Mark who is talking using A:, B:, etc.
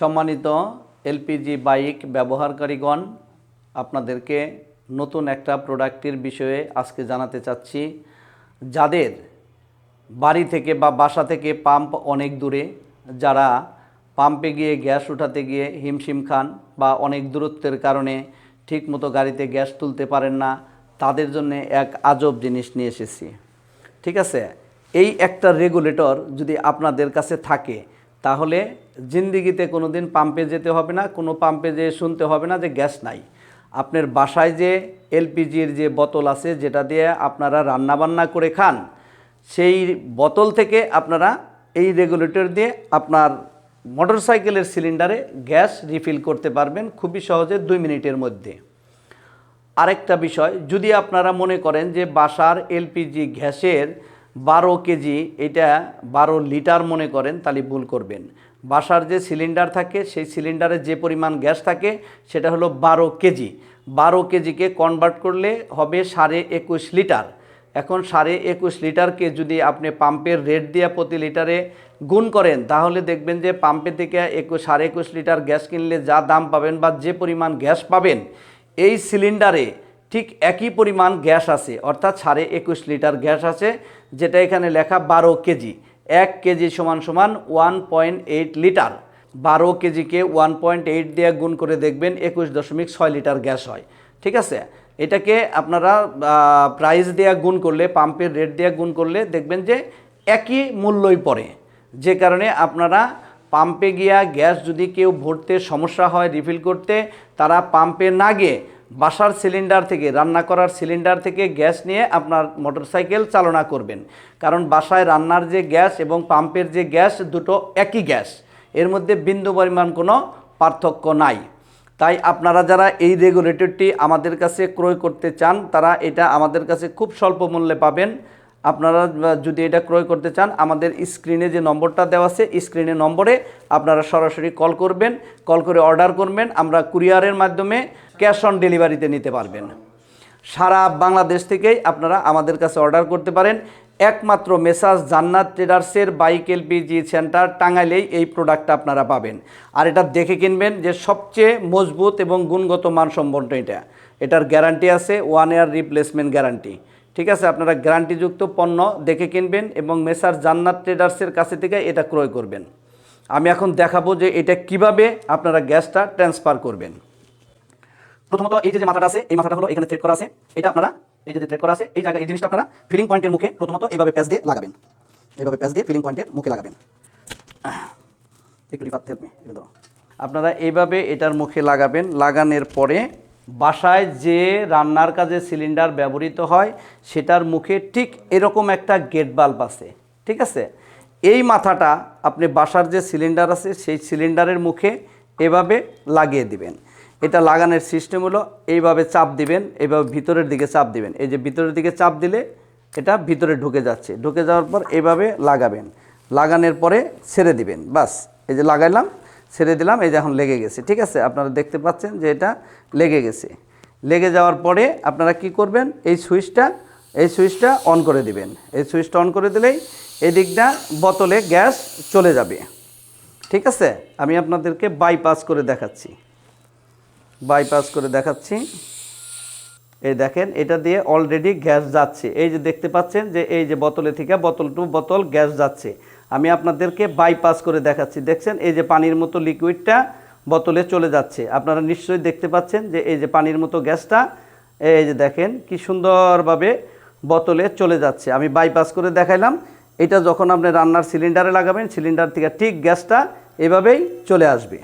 A: সম্মানিত LPG bike ব্যবহারকারীগণ, আপনাদেরকে নতুন একটা প্রোডাক্টের বিষয়ে আজকে জানাতে চাচ্ছি। যাদের বাড়ি থেকে বা বাসা থেকে পাম্প অনেক দূরে, যারা পাম্পে গিয়ে গ্যাস উঠাতে গিয়ে হিমশিম খান বা অনেক দূরত্বের কারণে ঠিকমতো গাড়িতে গ্যাস তুলতে পারেন না, তাদের জন্য এক আজব জিনিস নিয়ে এসেছি। ঠিক আছে? এই একটা রেগুলেটর যদি আপনাদের কাছে থাকে, তাহলে জিন্দিগিতে কোনো দিন পাম্পে যেতে হবে না, কোনো পাম্পে যেয়ে শুনতে হবে না যে গ্যাস নাই। আপনার বাসায় যে এলপিজির যে বোতল আছে, যেটা দিয়ে আপনারা রান্নাবান্না করে খান, সেই বোতল থেকে আপনারা এই রেগুলেটর দিয়ে আপনার মোটরসাইকেলের সিলিন্ডারে গ্যাস রিফিল করতে পারবেন খুবই সহজে দুই মিনিটের মধ্যে। আরেকটা বিষয়, যদি আপনারা মনে করেন যে বাসার এলপিজি গ্যাসের বারো কেজি, এটা বারো লিটার মনে করেন, তাহলে ভুল করবেন। বাসার যে সিলিন্ডার থাকে, সেই সিলিন্ডারে যে পরিমাণ গ্যাস থাকে, সেটা হলো বারো কেজি। বারো কেজিকে কনভার্ট করলে হবে সাড়ে একুশ লিটার। এখন সাড়ে একুশ লিটারকে যদি আপনি পাম্পের রেট দিয়ে প্রতি লিটারে গুণ করেন, তাহলে দেখবেন যে পাম্পে থেকে একুশ সাড়ে একুশ লিটার গ্যাস কিনলে যা দাম পাবেন বা যে পরিমাণ গ্যাস পাবেন, এই সিলিন্ডারে ঠিক একই পরিমাণ গ্যাস আছে, অর্থাৎ সাড়ে একুশ লিটার গ্যাস আছে, যেটা এখানে লেখা বারো কেজি। এক কেজি সমান সমান ওয়ান পয়েন্ট এইট লিটার। বারো কেজিকে ওয়ান পয়েন্ট এইট দিয়ে গুণ করে দেখবেন একুশ দশমিক ছয় লিটার গ্যাস হয়। ঠিক আছে? এটাকে আপনারা প্রাইস দেওয়া গুণ করলে পাম্পের রেট দেওয়া গুণ করলে দেখবেন যে একই মূল্যই পড়ে। যে কারণে আপনারা পাম্পে গিয়া গ্যাস যদি কেউ ভরতে সমস্যা হয় রিফিল করতে, তারা পাম্পে না গিয়ে বাসার সিলিন্ডার থেকে, রান্না করার সিলিন্ডার থেকে গ্যাস নিয়ে আপনার মোটরসাইকেল চালনা করবেন। কারণ বাসায় রান্নার যে গ্যাস এবং পাম্পের যে গ্যাস দুটো একই গ্যাস, এর মধ্যে বিন্দু পরিমাণ কোনো পার্থক্য নাই। তাই আপনারা যারা এই রেগুলেটরটি আমাদের কাছে ক্রয় করতে চান, তারা এটা আমাদের কাছে খুব স্বল্প মূল্যে পাবেন। আপনারা যদি এটা ক্রয় করতে চান, আমাদের স্ক্রিনে যে নম্বরটা দেওয়া আছে, স্ক্রিনে নম্বরে আপনারা সরাসরি কল করবেন, কল করে অর্ডার করবেন, আমরা কুরিয়ারের মাধ্যমে ক্যাশ অন ডেলিভারিতে নিতে পারবেন। সারা বাংলাদেশ থেকেই আপনারা আমাদের কাছে অর্ডার করতে পারেন। একমাত্র মেসাজ জান্নাত ট্রেডার্সের বাইক এলপিজি সেন্টার টাঙ্গাইলেই এই প্রোডাক্টটা আপনারা পাবেন। আর এটা দেখে কিনবেন যে সবচেয়ে মজবুত এবং গুণগত মানসম্পন্ন এটা। এটার গ্যারান্টি আছে, ওয়ান ইয়ার রিপ্লেসমেন্ট গ্যারান্টি। ঠিক আছে, আপনারা গ্যারান্টিযুক্ত পণ্য দেখে কিনবেন এবং মেসার জান্নাত ট্রেডার্সের কাছে থেকে এটা ক্রয় করবেন। আমি এখন দেখাবো যে এটা কীভাবে আপনারা গ্যাসটা ট্রান্সফার করবেন। প্রথমত এই যে মাথাটা আছে, এই মাথাটা হলো এখানে থ্রেড করা আছে। এটা আপনারা, এই যে থ্রেড করা আছে, এই জায়গায় এই জিনিসটা আপনারা ফিলিং পয়েন্টের মুখে প্রথমত এইভাবে প্যাচ দিয়ে লাগাবেন। এইভাবে প্যাচ দিয়ে ফিলিং পয়েন্টের মুখে লাগাবেন। আপনারা এইভাবে এটার মুখে লাগাবেন, লাগানোর পরে বাসায় যে রান্নার কাজে সিলিন্ডার ব্যবহৃত হয়, সেটার মুখে ঠিক এরকম একটা গেট বাল্ব আছে, ঠিক আছে? এই মাথাটা আপনি বাসার যে সিলিন্ডার আছে, সেই সিলিন্ডারের মুখে এভাবে লাগিয়ে দিবেন। এটা লাগানোর সিস্টেম হলো এইভাবে চাপ দিবেন এইভাবে ভিতরের দিকে চাপ দিবেন। এই যে ভিতরের দিকে চাপ দিলে এটা ভিতরে ঢুকে যাচ্ছে। ঢুকে যাওয়ার পর এভাবে লাগাবেন। লাগানোর পরে ছেড়ে দিবেন, বাস। এই যে লাগাইলাম ছেড়ে দিলাম, এই যে এখন লেগে গেছে, ঠিক আছে? আপনারা দেখতে পাচ্ছেন যে এটা লেগে গেছে। লেগে যাওয়ার পরে আপনারা কি করবেন? এই সুইচটা এই সুইচটা অন করে দিবেন। এই সুইচটা অন করে দিলেই এদিকটা বোতলে গ্যাস চলে যাবে। ঠিক আছে? আমি আপনাদেরকে বাইপাস করে দেখাচ্ছি। বাইপাস করে দেখাচ্ছি। এই দেখেন, এটা দিয়ে অলরেডি গ্যাস যাচ্ছে। এই যে দেখতে পাচ্ছেন যে এই যে বোতলে থেকে বোতল টু বোতল গ্যাস যাচ্ছে। আমি আপনাদেরকে বাইপাস করে দেখাচ্ছি। দেখছেন, এই যে পানির মতো লিকুইডটা বোতলে চলে যাচ্ছে। আপনারা নিশ্চয়ই দেখতে পাচ্ছেন যে এই যে পানির মতো গ্যাসটা, এই যে দেখেন কি সুন্দরভাবে বোতলে চলে যাচ্ছে। আমি বাইপাস করে দেখাইলাম। এটা যখন আপনি রান্নার সিলিন্ডারে লাগাবেন সিলিন্ডার থেকে ঠিক গ্যাসটা এভাবেই চলে আসবে।